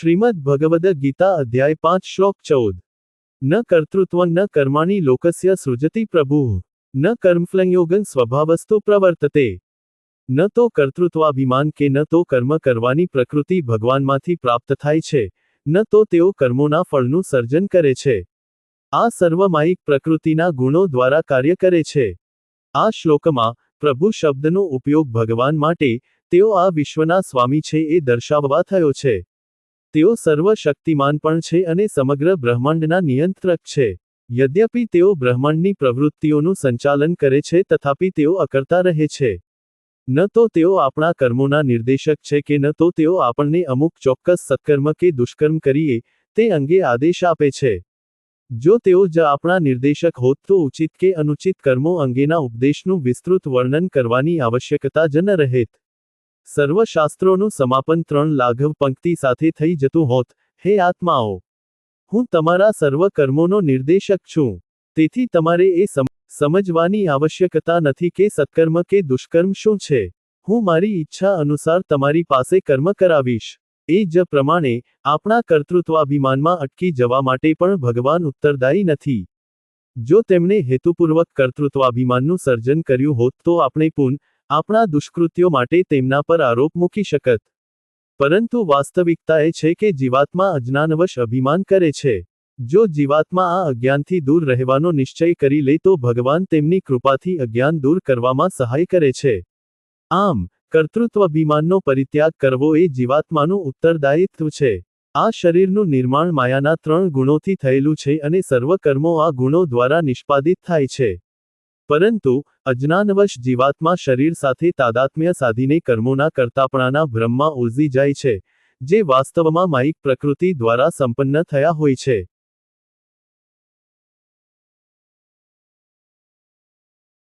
શ્રીમદ ભગવદ ગીતા અધ્યાય પાંચ શ્લોક ચૌદ. ન કર્તૃત્વ ન કર્માણી લોકસ્ય સૃજતિ પ્રભુ. ન કર્મફલયોગન સ્વભાવસ્તુ પ્રવર્તતે. ન તો કર્તૃત્વાભિમાન કે ન તો કર્મ કરવાની પ્રકૃતિ ભગવાનમાંથી પ્રાપ્ત થાય છે. ન તો તેઓ કર્મોના ફળનું સર્જન કરે છે. આ સર્વમાયિક પ્રકૃતિના ગુણો દ્વારા કાર્ય કરે છે. આ શ્લોકમાં પ્રભુ શબ્દનો ઉપયોગ ભગવાન માટે તેઓ આ વિશ્વના સ્વામી છે એ દર્શાવવા થયો છે. તેઓ સર્વશક્તિમાન પણ છે અને સમગ્ર બ્રહ્માંડના નિયંત્રક છે. યદ્યપિ તેઓ બ્રહ્માંડની પ્રવૃત્તિઓનું સંચાલન કરે છે તથાપિ તેઓ અકર્તા રહે છે. ન તો તેઓ આપણા કર્મોના નિર્દેશક છે કે ન તો તેઓ આપણને અમુક ચોક્કસ સત્કર્મ કે દુષ્કર્મ કરીએ, તે અંગે આદેશ આપે છે. જો તેઓ જ આપણા નિર્દેશક હોત તો ઉચિત કે અનુચિત કર્મો અંગેના ઉપદેશનું વિસ્તૃત વર્ણન કરવાની આવશ્યકતા જ ન રહેત. સર્વશાસ્ત્રોનું સમાપન ત્રણ લાઘવ પંક્તિ સાથે થઈ જતું હોત. હે આત્માઓ! હું તમારા સર્વ કર્મોનો નિર્દેશક છું. તેથી તમારે એ સમજવાની આવશ્યકતા નથી કે સત્કર્મ કે દુષ્કર્મ શું છે. હું મારી ઈચ્છા અનુસાર તમારી પાસે કર્મ કરાવીશ. એ જ પ્રમાણે, આપણા કર્તૃત્વાભિમાનમાં અટકી જવા માટે પણ ભગવાન ઉત્તરદાયી નથી. જો તેમણે હેતુપૂર્વક કર્તૃત્વાભિમાનનું સર્જન કર્યું હોત તો આપણે પુન આપણા દુષ્કૃત્યો માટે તેમના પર આરોપ મૂકી શકત. પરંતુ વાસ્તવિકતા એ છે કે જીવાત્મા અજ્ઞાનવશ અભિમાન કરે છે. જો જીવાત્મા આ અજ્ઞાનથી દૂર રહેવાનો નિશ્ચય કરી લે તો ભગવાન તેમની કૃપાથી અજ્ઞાન દૂર કરવામાં સહાય કરે છે. આમ, કર્તૃત્વાભિમાનનો પરિત્યાગ કરવો એ જીવાત્માનું ઉત્તરદાયિત્વ છે. આ શરીરનું નિર્માણ માયાના ત્રણ ગુણોથી થયેલું છે અને સર્વ કર્મો આ ગુણો દ્વારા નિષ્પાદિત થાય છે. પરંતુ, અજ્ઞાનવશ જીવાત્મા શરીર સાથે તાદાત્મ્ય સાધીને કર્મોના કરતાપણાના ભ્રમમાં ઉલઝી જાય છે, જે વાસ્તવમાં માયિક પ્રકૃતિ દ્વારા સંપન્ન થયા હોય છે.